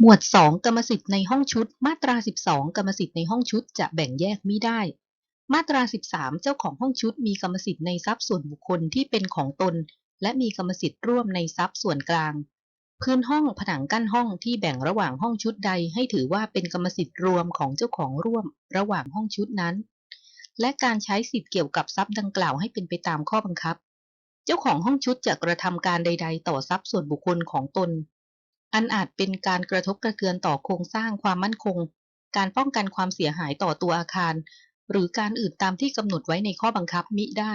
หมวด 2 กรรมสิทธิ์ในห้องชุด มาตรา 12 กรรมสิทธิ์ในห้องชุดจะแบ่งแยกมิได้ มาตรา 13 เจ้าของห้องชุดมีกรรมสิทธิ์ในทรัพย์ส่วนบุคคลที่เป็นของตน และมีกรรมสิทธิ์ร่วมในทรัพย์ส่วนกลาง พื้นห้องผนังกั้นห้องที่แบ่งระหว่างห้องชุดใด ให้ถือว่าเป็นกรรมสิทธิ์รวมของเจ้าของร่วม ระหว่างห้องชุดนั้น และการใช้สิทธิ์เกี่ยวกับทรัพย์ดังกล่าวให้เป็นไปตามข้อบังคับ เจ้าของห้องชุดจะกระทำการใด ๆ ต่อทรัพย์ส่วนบุคคลของตน อันอาจเป็นการกระทบกระเทือนต่อโครงสร้างความมั่นคง การป้องกันความเสียหายต่อตัวอาคาร หรือการอื่นตามที่กำหนดไว้ในข้อบังคับมิได้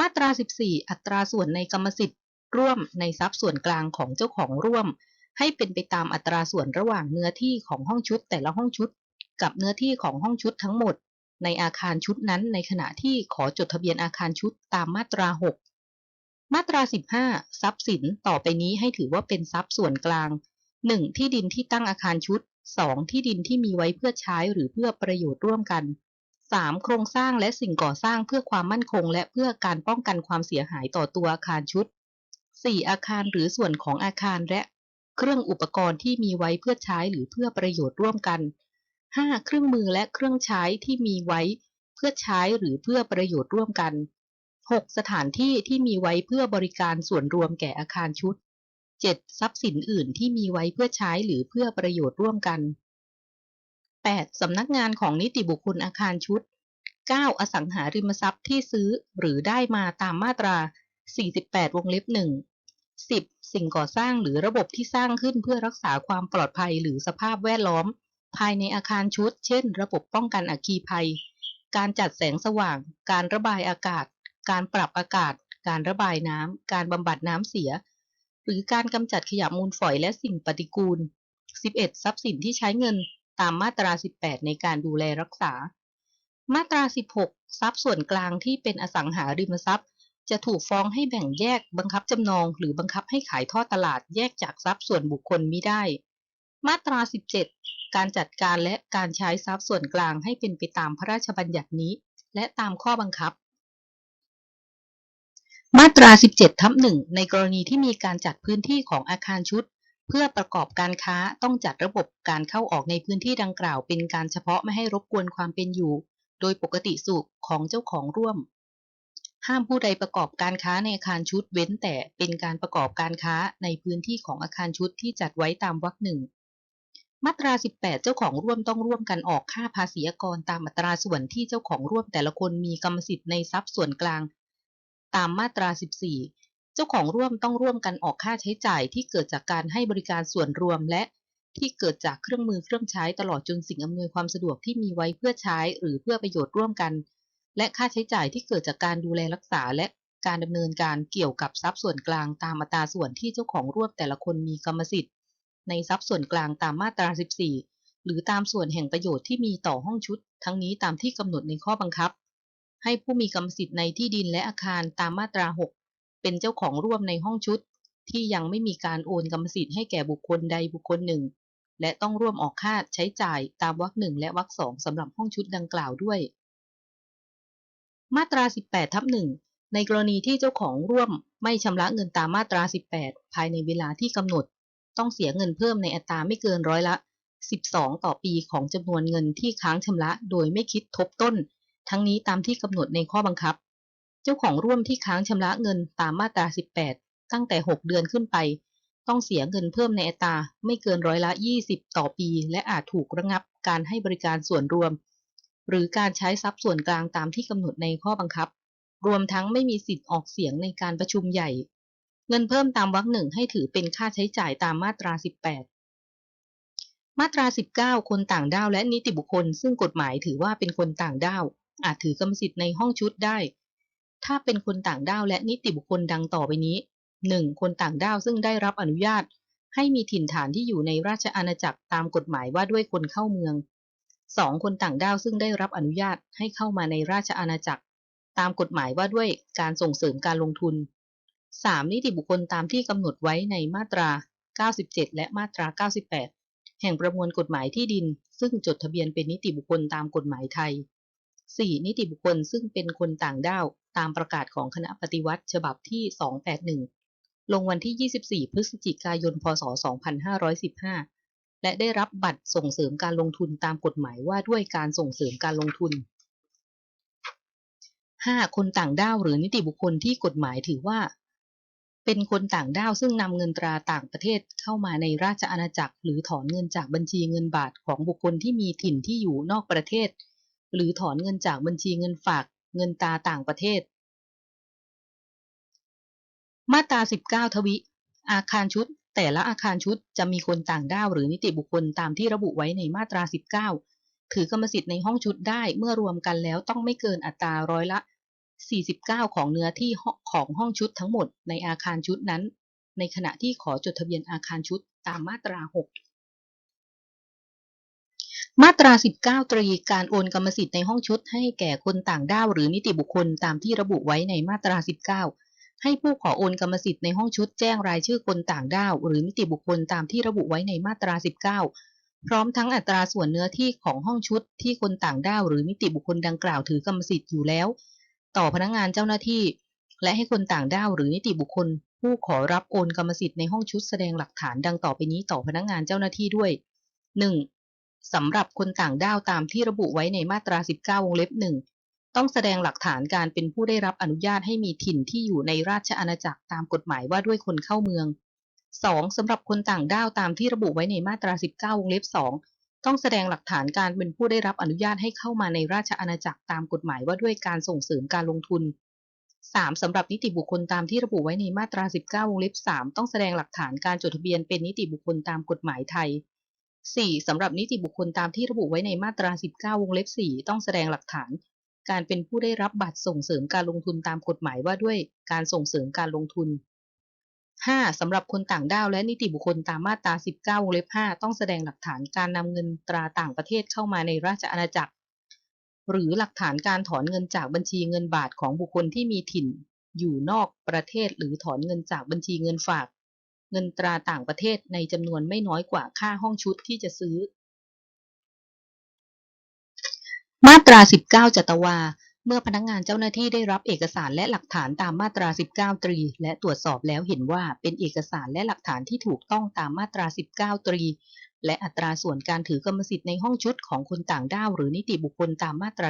มาตรา 14 อัตราส่วนในกรรมสิทธิ์ ร่วมในทรัพย์ส่วนกลางของเจ้าของร่วม ให้เป็นไปตามอัตราส่วนระหว่างเนื้อที่ของห้องชุดแต่ละห้องชุด กับเนื้อที่ของห้องชุดทั้งหมด ในอาคารชุดนั้นในขณะที่ขอจดทะเบียนอาคารชุดตามมาตรา 6 มาตรา 15 ทรัพย์สินต่อไปนี้ให้ถือว่าเป็นทรัพย์ส่วนกลาง 1. ที่ดินที่ตั้งอาคารชุด 2. ที่ดินที่มีไว้เพื่อใช้หรือเพื่อประโยชน์ร่วมกัน 3. โครงสร้างและสิ่งก่อสร้างเพื่อความมั่นคง และเพื่อการป้องกันความเสียหายต่อตัวอาคารชุด 4. อาคารหรือส่วนของอาคารและ เครื่องอุปกรณ์ที่มีไว้เพื่อใช้หรือเพื่อประโยชน์ร่วมกัน 5. เครื่องมือและเครื่องใช้ที่มีไว้ เพื่อใช้หรือเพื่อประโยชน์ร่วมกัน 6. สถานที่ที่มีไว้เพื่อบริการส่วนรวมแก่อาคารชุด 7. ทรัพย์สินอื่นที่มีไว้เพื่อใช้หรือเพื่อประโยชน์ร่วมกัน 8. สำนักงานของนิติบุคคลอาคารชุด 9. อสังหาริมทรัพย์ที่ซื้อหรือได้มาตามมาตรา 48 วงเล็บ 1 10. สิ่งก่อสร้างหรือระบบที่สร้างขึ้นเพื่อรักษาความปลอดภัยหรือสภาพแวดล้อม ภายในอาคารชุด เช่น ระบบป้องกันอัคคีภัย การจัดแสงสว่าง การระบายอากาศ การปรับอากาศ การระบายน้ำ การบำบัดน้ำเสีย หรือการกำจัดขยะมูลฝอยและสิ่งปฏิกูล 11. ทรัพย์สินที่ใช้เงินตามมาตรา 18 ในการดูแลรักษา มาตรา 16 ทรัพย์ส่วนกลางที่เป็นอสังหาริมทรัพย์ จะถูกฟ้องให้แบ่งแยกบังคับจำนอง หรือบังคับให้ขายทอดตลาดแยกจากทรัพย์ส่วนบุคคลมิได้ มาตรา 17 การจัดการและการใช้ทรัพย์ส่วนกลางให้เป็นไปตามพระราชบัญญัตินี้ และตามข้อบังคับ มาตรา 17 ทับหนึ่งในกรณีที่มีการจัดพื้นที่ของอาคารชุด เพื่อประกอบการค้าต้องจัดระบบการเข้าออกในพื้นที่ดังกล่าว เป็นการเฉพาะไม่ให้รบกวนความเป็นอยู่ โดยปกติสุขของเจ้าของร่วม ห้ามผู้ใดประกอบการค้าในอาคารชุดเว้นแต่เป็นการประกอบการค้าในพื้นที่ของอาคารชุดที่จัดไว้ตามวรรคหนึ่งมาตรา 18 เจ้าของร่วมต้องร่วมกันออกค่าภาษีอากรตามอัตราส่วนที่เจ้าของร่วมแต่ละคนมีกรรมสิทธิ์ในทรัพย์ส่วนกลาง ตามมาตรา 14 เจ้าของร่วมต้องร่วมกันออกค่าใช้จ่ายที่เกิดจากการให้บริการส่วนรวมและที่เกิดจากเครื่องมือเครื่องใช้ตลอดจนสิ่งอำนวยความสะดวกที่มีไว้เพื่อใช้หรือเพื่อประโยชน์ร่วมกัน และค่าใช้จ่ายที่เกิดจากการดูแลรักษาและการดำเนินการเกี่ยวกับทรัพย์ส่วนกลางตามอัตราส่วนที่เจ้าของร่วมแต่ละคนมีกรรมสิทธิ์ ในทรัพย์ส่วนกลางตามมาตรา 14 หรือตามส่วนแห่งประโยชน์ที่มีต่อห้องชุด ทั้งนี้ตามที่กำหนดในข้อบังคับ ให้ผู้มีกรรมสิทธิ์ในที่ดินและอาคารตามมาตรา 6 เป็นเจ้าของร่วมในห้องชุด ที่ยังไม่มีการโอนกรรมสิทธิ์ให้แก่บุคคลใดบุคคลหนึ่ง และต้องร่วมออกค่าใช้จ่ายตามวรรคหนึ่งและวรรคสองสำหรับห้องชุดดังกล่าวด้วย มาตรา 18ทับหนึ่งในกรณีที่เจ้าของร่วมไม่ชำระเงินตามมาตรา 18 ภายในเวลาที่กำหนด ต้องเสียเงินเพิ่มในอัตราไม่เกินร้อยละ 12 ต่อปีของจำนวนเงินที่ค้างชำระโดยไม่คิดทบต้น ทั้งนี้ตามที่กำหนดในข้อบังคับ เจ้าของร่วมที่ค้างชำระเงินตามมาตรา 18 ตั้งแต่ 6 เดือนขึ้นไป ต้องเสียเงินเพิ่มในอัตราไม่เกินร้อยละ 20 ต่อปี และอาจถูกระงับการให้บริการส่วนรวม หรือการใช้ทรัพย์ส่วนกลางตามที่กำหนดในข้อบังคับ รวมทั้งไม่มีสิทธิ์ออกเสียงในการประชุมใหญ่ เงินเพิ่มตามวรรคหนึ่งให้ถือเป็นค่าใช้จ่ายตามมาตรา 18มาตรา 19 คนต่างด้าวและนิติบุคคล ซึ่งกฎหมายถือว่าเป็นคนต่างด้าว อาจถือกรรมสิทธิ์ในห้องชุดได้ ถ้าเป็นคนต่างด้าวและนิติบุคคลดังต่อไปนี้ 1. คนต่างด้าวซึ่งได้รับอนุญาต ให้มีถิ่นฐานที่อยู่ในราชอาณาจักรตามกฎหมายว่าด้วยคนเข้าเมือง 2. คนต่างด้าวซึ่งได้รับอนุญาตให้เข้ามาในราชอาณาจักร ตามกฎหมายว่าด้วยการส่งเสริมการลงทุน 3. นิติบุคคลตามที่กำหนดไว้ในมาตรา 97 และมาตรา 98 แห่งประมวลกฎหมายที่ดิน ซึ่งจดทะเบียนเป็นนิติบุคคลตามกฎหมายไทย 4. นิติบุคคลซึ่งเป็นคนต่างด้าวตามประกาศของคณะปฏิวัติฉบับที่ 281 ลงวันที่ 24 พฤศจิกายน พศ 2515 และได้รับบัตรส่งเสริมการลงทุนตามกฎหมายว่าด้วยการส่งเสริมการลงทุน 5. คนต่างด้าวหรือนิติบุคคลที่กฎหมายถือว่า เป็นคนต่างด้าวซึ่งนำเงินตราต่างประเทศเข้ามาในราชอาณาจักร หรือถอนเงินจากบัญชีเงินบาทของบุคคลที่มีถิ่นที่อยู่นอกประเทศ หรือถอนเงินจากบัญชีเงินฝากเงินตราต่างประเทศ มาตรา 19 ทวิ อาคารชุด แต่ละอาคารชุดจะมีคนต่างด้าวหรือนิติบุคคลตามที่ระบุไว้ในมาตรา 19 ถือกรรมสิทธิ์ในห้องชุดได้เมื่อรวมกันแล้วต้องไม่เกินอัตราร้อยละ 49 ของเนื้อที่ของห้องชุดทั้งหมดในอาคารชุดนั้น ในขณะที่ขอจดทะเบียนอาคารชุดตามมาตรา 6 มาตรา 19 ตรีการโอนกรรมสิทธิ์ในห้องชุดให้แก่คนต่างด้าวหรือนิติบุคคลตามที่ระบุไว้ในมาตรา 19 ให้ผู้ขอโอนกรรมสิทธิ์ในห้องชุดแจ้งรายชื่อคนต่างด้าวหรือนิติบุคคลตามที่ระบุไว้ในมาตรา 19 พร้อมทั้งอัตราส่วนเนื้อที่ของห้องชุดที่คนต่างด้าวหรือนิติบุคคลดังกล่าวถือกรรมสิทธิ์อยู่แล้ว ต่อพนักงานเจ้าหน้าที่ และให้คนต่างด้าวหรือนิติบุคคล ผู้ขอรับโอนกรรมสิทธิ์ในห้องชุดแสดงหลักฐานดังต่อไปนี้ต่อพนักงานเจ้าหน้าที่ด้วย 1. สำหรับคนต่างด้าวตามที่ระบุไว้ในมาตรา 19 วงเล็บ1ต้องแสดงหลักฐานการเป็นผู้ได้รับอนุญาตให้มีถิ่นที่อยู่ในราชอาณาจักรตามกฎหมายว่าด้วยคนเข้าเมือง 2. สำหรับคนต่างด้าวตามที่ระบุไว้ในมาตรา 19 วงเล็บ 2 ต้องแสดงหลักฐานการเป็นผู้ได้รับอนุญาตให้เข้ามาในราชอาณาจักรตามกฎหมายว่าด้วยการส่งเสริมการลงทุน 3. สำหรับนิติบุคคลตามที่ระบุไว้ในมาตรา 19 วงเล็บ 3 ต้องแสดงหลักฐานการจดทะเบียนเป็นนิติบุคคลตามกฎหมายไทย 4. สำหรับนิติบุคคลตามที่ระบุไว้ในมาตรา 19 วงเล็บ 4 ต้องแสดงหลักฐาน การเป็นผู้ได้รับบัตรส่งเสริมการลงทุนตามกฎหมายว่าด้วยการส่งเสริมการลงทุน 5. สำหรับคนต่างด้าวและนิติบุคคลตามมาตรา 19 วงเล็บ 5 ต้องแสดงหลักฐานการนำเงินตราต่างประเทศเข้ามาในราชอาณาจักร หรือหลักฐานการถอนเงินจากบัญชีเงินบาทของบุคคลที่มีถิ่น อยู่นอกประเทศหรือถอนเงินจากบัญชีเงินฝาก เงินตราต่างประเทศในจำนวนไม่น้อยกว่าค่าห้องชุดที่จะซื้อ มาตรา 19 จัตวา เมื่อพนักงงานเจ้าหน้าที่ได้รับเอกสารและหลักฐานตามมาตรา 19 ตรี และตรวจสอบแล้วเห็นว่าเป็นเอกสารและหลักฐานที่ถูกต้องตามมาตรา 19 ตรี และอัตราส่วนการถือกรรมสิทธิ์ในห้องชุดของคนต่างด้าวหรือนิติบุคคลตามมาตรา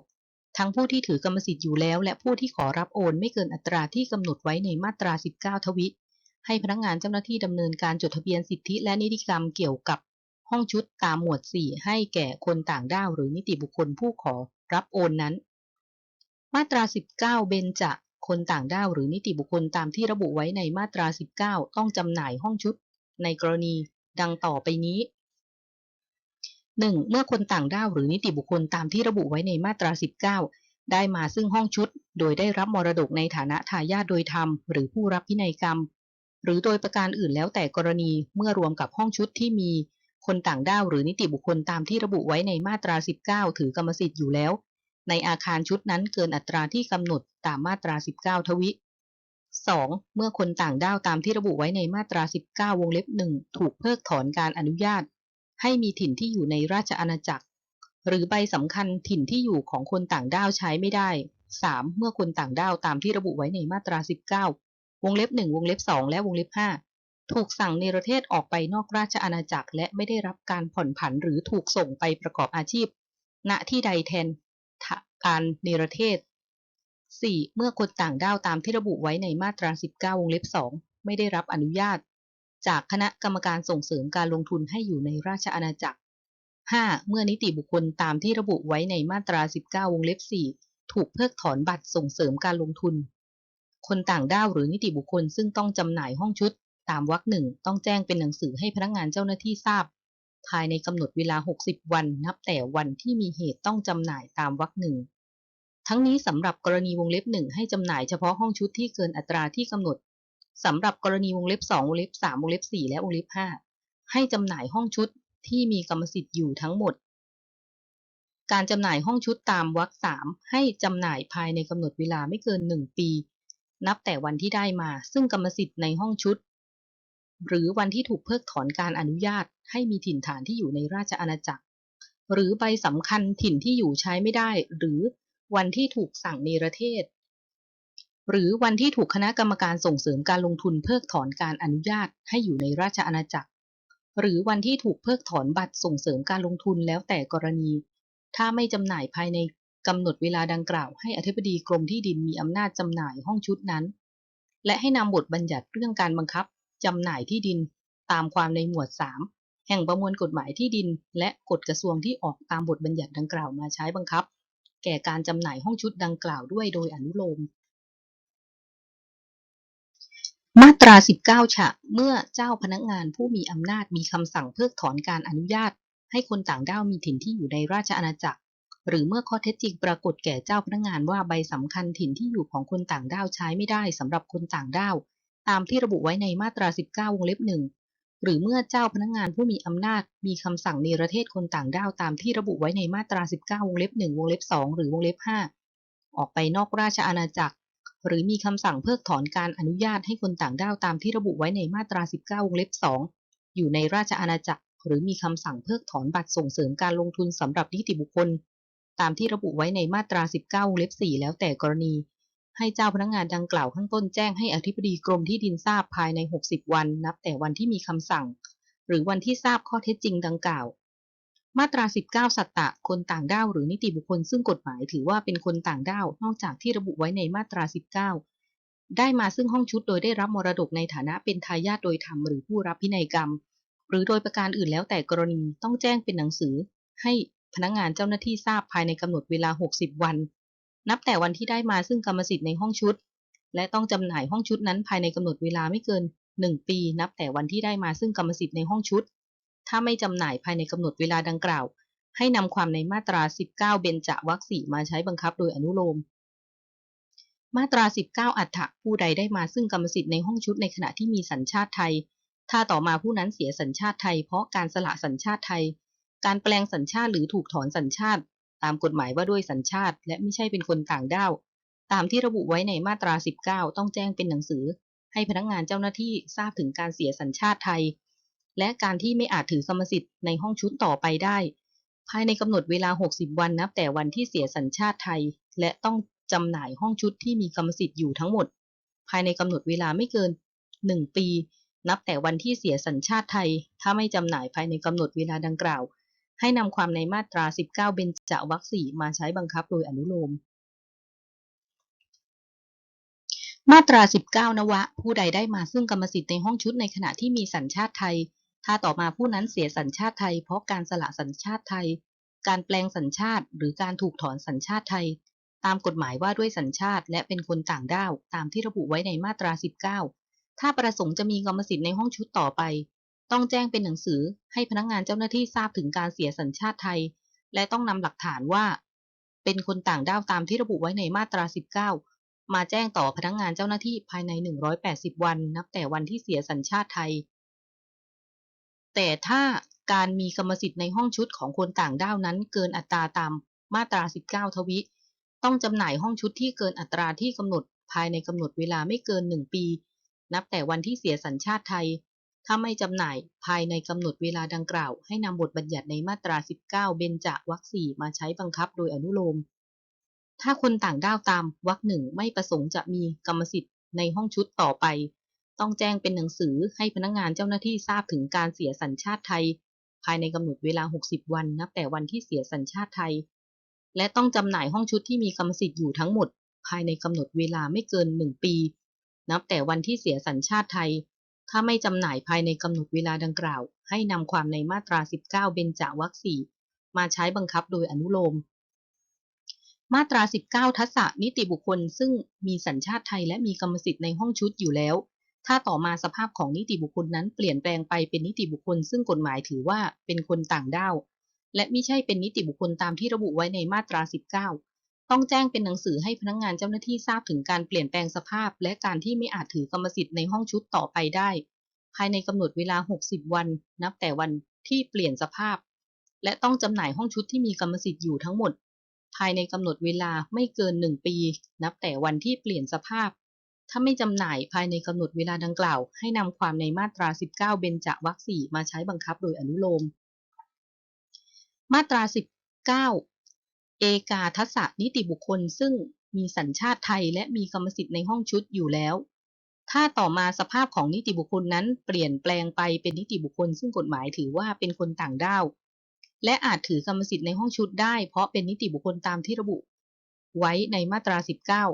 19ทั้งผู้ที่ถือกรรมสิทธิ์อยู่แล้วและผู้ที่ขอรับโอนไม่เกินอัตราที่กำหนดไว้ในมาตรา 19 ทวิ ให้พนักงงานเจ้าหน้าที่ดำเนินการจดทะเบียนสิทธิและนิติกรรมเกี่ยวกับห้องชุดตามหมวด 4 ให้แก่คนต่างด้าวหรือนิติบุคคลผู้ขอรับโอนนั้น มาตรา 19 เบนจะคนต่างด้าวหรือนิติบุคคลตามที่ระบุไว้ในมาตรา 19 ต้องจำหน่ายห้องชุด ในกรณีดังต่อไปนี้ 1. เมื่อคนต่างด้าวหรือนิติบุคคลตามที่ระบุไว้ในมาตรา 19 ได้มาซึ่งห้องชุด โดยได้รับมรดกในฐานะทายาทโดยธรรม หรือผู้รับพินัยกรรม หรือโดยประการอื่นแล้วแต่กรณีเมื่อรวมกับห้องชุดที่มีคนต่างด้าวหรือนิติบุคคลตามที่ระบุไว้ในมาตรา 19 ถือกรรมสิทธิ์อยู่แล้ว ในอาคารชุดนั้นเกินอัตราที่กำหนดตามมาตรา 19 ทวิ 2. เมื่อคนต่างด้าวตามที่ระบุไว้ในมาตรา 19 วงเล็บ 1 ถูกเพิกถอนการอนุญาต ให้มีถิ่นที่อยู่ในราชอาณาจักร หรือใบสำคัญถิ่นที่อยู่ของคนต่างด้าวใช้ไม่ได้ 3. เมื่อคนต่างด้าวตามที่ระบุไว้ในมาตรา 19 วงเล็บ1วงเล็บ2และวงเล็บ5ถูกสั่งเนรเทศออกไปนอกราชอาณาจักร และไม่ได้รับการผ่อนผันหรือถูกส่งไปประกอบอาชีพ ณที่ใดแทนการเนรเทศ 4. เมื่อคนต่างด้าวตามที่ระบุไว้ในมาตรา 19 วงเล็บ 2 ไม่ได้รับอนุญาต จากคณะกรรมการส่งเสริมการลงทุนให้อยู่ในราชอาณาจักร 5. เมื่อนิติบุคคลตามที่ระบุไว้ในมาตรา 19 วงเล็บ 4 ถูกเพิกถอนบัตรส่งเสริมการลงทุน คนต่างด้าวหรือนิติบุคคลซึ่งต้องจำหน่ายห้องชุด ตามวรรคหนึ่งต้องแจ้งเป็นหนังสือให้พนักงานเจ้าหน้าที่ทราบ ภายในกำหนดเวลา 60 วันนับแต่วันที่มีเหตุต้องจำหน่ายตามวรรคหนึ่งทั้งนี้สำหรับกรณีวงเล็บหนึ่งให้จำหน่ายเฉพาะห้องชุดที่เกินอัตราที่กำหนดสำหรับกรณีวงเล็บ2วงเล็บ3วงเล็บ4และวงเล็บ5ให้จำหน่ายห้องชุดที่มีกรรมสิทธิ์อยู่ทั้งหมด การจำหน่ายห้องชุดตามวรรคสามให้จำหน่ายภายในกำหนดเวลาไม่เกิน1ปี นับแต่วันที่ได้มาซึ่งกรรมสิทธิ์ในห้องชุด หรือวันที่ถูกเพิกถอนการอนุญาตให้มีถิ่นฐานที่อยู่ในราชอาณาจักร หรือใบสำคัญถิ่นที่อยู่ใช้ไม่ได้ หรือวันที่ถูกสั่งเนรเทศ หรือวันที่ถูกคณะกรรมการส่งเสริมการลงทุนเพิกถอนการอนุญาตให้อยู่ในราชอาณาจักร หรือวันที่ถูกเพิกถอนบัตรส่งเสริมการลงทุนแล้วแต่กรณี ถ้าไม่จำหน่ายภายใน กำหนดเวลาดังกล่าวให้อธิบดีกรมที่ดินมีอำนาจจำหน่ายห้องชุดนั้น และให้นำบทบัญญัติเรื่องการบังคับจำหน่ายที่ดินตามความในหมวด 3 แห่งประมวลกฎหมายที่ดิน และกฎกระทรวงที่ออกตามบทบัญญัติดังกล่าวมาใช้บังคับ แก่การจำหน่ายห้องชุดดังกล่าวด้วยโดยอนุโลม มาตรา 19 ฉะ เมื่อเจ้าพนักงานผู้มีอำนาจมีคำสั่งเพิกถอนการอนุญาต ให้คนต่างด้าวมีถิ่นที่อยู่ในราชอาณาจักร หรือเมื่อข้อเท็จจริงปรากฏแก่เจ้าพนักงานว่าใบสำคัญถิ่นที่อยู่ของคนต่างด้าวใช้ไม่ได้สำหรับคนต่างด้าว ตามที่ระบุไว้ในมาตรา 19 วงเล็บหนึ่งหรือเมื่อเจ้าพนักงานผู้มีอำนาจ มีคำสั่งเนประเทศคนต่างด้าวตามที่ระบุไว้ในมาตรา 19 วงเล็บ1วงเล็บ2หรือวงเล็บ5ออกไปนอกราชอาณาจักร หรือมีคำสั่งเพิกถอนการอนุญาตให้คนต่างด้าวตามที่ระบุไว้ในมาตรา 19 วงเล็บ2อยู่ในราชอาณาจักร หรือมีคำสั่งเพิกถอนบัตรส่งเสริมการลงทุนสำหรับนิติบุคคล ตามที่ระบุไว้ในมาตรา 19วงเล็บ 4 แล้วแต่กรณี ให้เจ้าพนักงานดังกล่าวข้างต้นแจ้งให้อธิบดีกรมที่ดินทราบภายใน 60 วัน นับแต่วันที่มีคำสั่ง หรือวันที่ทราบข้อเท็จจริงดังกล่าว มาตรา 19 สัตตะ คนต่างด้าวหรือนิติบุคคลซึ่งกฎหมายถือว่าเป็นคนต่างด้าวนอกจากที่ระบุไว้ในมาตรา 19ได้มาซึ่งห้องชุดโดยได้รับมรดกในฐานะเป็นทายาทโดยธรรมหรือผู้รับพินัยกรรม หรือโดยประการอื่นแล้วแต่กรณีต้องแจ้งเป็นหนังสือ ให้ พนักงานเจ้าหน้าที่ทราบภายในกำหนดเวลา 60 วัน นับแต่วันที่ได้มาซึ่งกรรมสิทธิ์ในห้องชุด และต้องจำหน่ายห้องชุดนั้นภายในกำหนดเวลาไม่เกิน 1 ปี นับแต่วันที่ได้มาซึ่งกรรมสิทธิ์ในห้องชุด ถ้าไม่จำหน่ายภายในกำหนดเวลาดังกล่าว ให้นำความในมาตรา 19 เบญจวรรคสีมาใช้บังคับโดยอนุโลมมาตรา 19 อัฏฐะผู้ใดได้มาซึ่งกรรมสิทธิ์ในห้องชุดในขณะที่มีสัญชาติไทย ถ้าต่อมาผู้นั้นเสียสัญชาติไทย เพราะการสละสัญชาติไทย การแปลงสัญชาติหรือถูกถอนสัญชาติ ตามกฎหมายว่าด้วยสัญชาติ และไม่ใช่เป็นคนต่างด้าว ตามที่ระบุไว้ในมาตรา 19 ต้องแจ้งเป็นหนังสือ ให้พนักงานเจ้าหน้าที่ทราบถึงการเสียสัญชาติไทย และการที่ไม่อาจถือกรรมสิทธิ์ในห้องชุดต่อไปได้ ภายในกำหนดเวลา 60 วันนับแต่วันที่เสียสัญชาติไทย และต้องจำหน่ายห้องชุดที่มีกรรมสิทธิ์อยู่ทั้งหมด ภายในกำหนดเวลาไม่เกิน 1 ปี นับแต่วันที่เสียสัญชาติไทย ถ้าไม่จำหน่ายภายในกำหนดเวลาดังกล่าว ให้นำความในมาตรา 19 เบญจวรรคสี่มาใช้บังคับโดยอนุโลม มาตรา 19 นวะ ผู้ใดได้มาซึ่งกรรมสิทธิ์ในห้องชุดในขณะที่มีสัญชาติไทย ถ้าต่อมาผู้นั้นเสียสัญชาติไทย เพราะการสละสัญชาติไทย การแปลงสัญชาติ หรือการถูกถอนสัญชาติไทย ตามกฎหมายว่าด้วยสัญชาติ และเป็นคนต่างด้าวตามที่ระบุไว้ในมาตรา 19 ถ้าประสงค์จะมีกรรมสิทธิ์ในห้องชุดต่อไป ต้องแจ้งเป็นหนังสือให้พนักงานเจ้าหน้าที่ทราบถึงการเสียสัญชาติไทย และต้องนำหลักฐานว่า เป็นคนต่างด้าวตามที่ระบุไว้ในมาตรา 19 มาแจ้งต่อพนักงานเจ้าหน้าที่ภายใน 180 วัน นับแต่วันที่เสียสัญชาติไทย แต่ถ้าการมีกรรมสิทธิ์ในห้องชุดของคนต่างด้าวนั้นเกินอัตราตามมาตรา 19 ทวิ ต้องจำหน่ายห้องชุดที่เกินอัตราที่กำหนดภายในกำหนดเวลาไม่เกิน 1 ปี นับแต่วันที่เสียสัญชาติไทย ถ้าไม่จำหน่ายภายในกำหนดเวลาดังกล่าว ให้นำบทบัญญัติในมาตรา 19 เบญจวรรคสี่มาใช้บังคับโดยอนุโลม ถ้าคนต่างด้าวตามวรรคหนึ่งไม่ประสงค์จะมีกรรมสิทธิ์ในห้องชุดต่อไป ต้องแจ้งเป็นหนังสือให้พนักงานเจ้าหน้าที่ทราบถึงการเสียสัญชาติไทย ภายในกำหนดเวลา 60 วันนับแต่วันที่เสียสัญชาติไทย และต้องจำหน่ายห้องชุดที่มีกรรมสิทธิ์อยู่ทั้งหมด ภายในกำหนดเวลาไม่เกิน 1 ปี นับแต่วันที่เสียสัญชาติไทย ถ้าไม่จำหน่ายภายในกำหนดเวลาดังกล่าว ให้นำความในมาตรา 19 เบญจวรรคสี่มาใช้บังคับโดยอนุโลม มาตรา 19 ทัศนิติบุคคล ซึ่งมีสัญชาติไทยและมีกรรมสิทธิ์ในห้องชุดอยู่แล้ว ถ้าต่อมาสภาพของนิติบุคคลนั้นเปลี่ยนแปลงไปเป็นนิติบุคคล ซึ่งกฎหมายถือว่าเป็นคนต่างด้าวและไม่ใช่เป็นนิติบุคคลตามที่ระบุไว้ในมาตรา 19 ต้องแจ้งเป็นหนังสือให้พนักงานเจ้าหน้าที่ทราบถึงการเปลี่ยนแปลงสภาพ และการที่ไม่อาจถือกรรมสิทธิ์ในห้องชุดต่อไปได้ ภายในกำหนดเวลา 60 วัน นับแต่วันที่เปลี่ยนสภาพ และต้องจำหน่ายห้องชุดที่มีกรรมสิทธิ์อยู่ทั้งหมด ภายในกำหนดเวลาไม่เกิน 1 ปี นับแต่วันที่เปลี่ยนสภาพ ถ้าไม่จำหน่ายภายในกำหนดเวลาดังกล่าว ให้นำความในมาตรา 19 เบญจวรรคสี่มาใช้บังคับโดยอนุโลม มาตรา 19 อกาทัศนิติบุคคลซึ่งมีสัญชาติไทยและมีกรรมสิทธิ์ในห้องชุดอยู่แล้ว ถ้าต่อมาสภาพของนิติบุคคลนั้นเปลี่ยนแปลงไปเป็นนิติบุคคล ซึ่งกฎหมายถือว่าเป็นคนต่างด้าว และอาจถือกรรมสิทธิ์ในห้องชุดได้ เพราะเป็นนิติบุคคลตามที่ระบุ ไว้ในมาตรา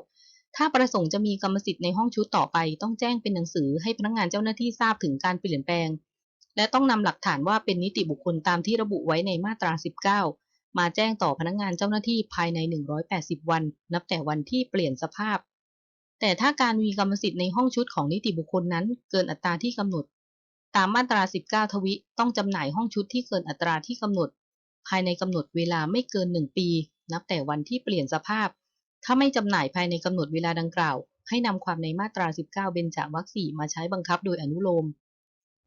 19 ถ้าประสงค์จะมีกรรมสิทธิ์ในห้องชุดต่อไป ต้องแจ้งเป็นหนังสือให้พนักงานเจ้าหน้าที่ทราบถึงการเปลี่ยนแปลง และต้องนำหลักฐานว่าเป็นนิติบุคคลตามที่ระบุไว้ในมาตรา 19 มาแจ้งต่อพนักงานเจ้าหน้าที่ภายใน 180 วัน นับแต่วันที่เปลี่ยนสภาพ แต่ถ้าการมีกรรมสิทธิ์ในห้องชุดของนิติบุคคลนั้น เกินอัตราที่กำหนด ตามมาตรา 19 ทวิต้องจำหน่ายห้องชุดที่เกินอัตราที่กำหนด ภายในกำหนดเวลาไม่เกิน 1 ปี นับแต่วันที่เปลี่ยนสภาพ ถ้าไม่จำหน่ายภายในกำหนดเวลาดังกล่าว ให้นำความในมาตรา 19 เบญจวรรคสี่มาใช้บังคับโดยอนุโลม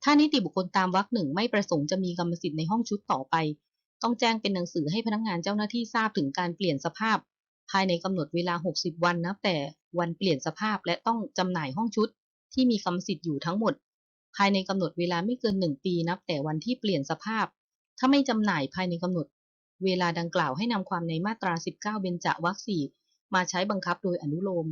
ถ้านิติบุคคลตามวรรคหนึ่งไม่ประสงค์จะมีกรรมสิทธิ์ในห้องชุดต่อไป ต้องแจ้งเป็นหนังสือให้พนักงานเจ้าหน้าที่ทราบถึงการเปลี่ยนสภาพ ภายในกำหนดเวลา 60 วันนับแต่วันเปลี่ยนสภาพและต้องจำหน่ายห้องชุด ที่มีกรรมสิทธิ์อยู่ทั้งหมด ภายในกำหนดเวลาไม่เกิน 1 ปีนับแต่วันที่เปลี่ยนสภาพ ถ้าไม่จำหน่ายภายในกำหนด เวลาดังกล่าวให้นำความในมาตรา 19 เบญจวรรคสี่มาใช้บังคับโดยอนุโลม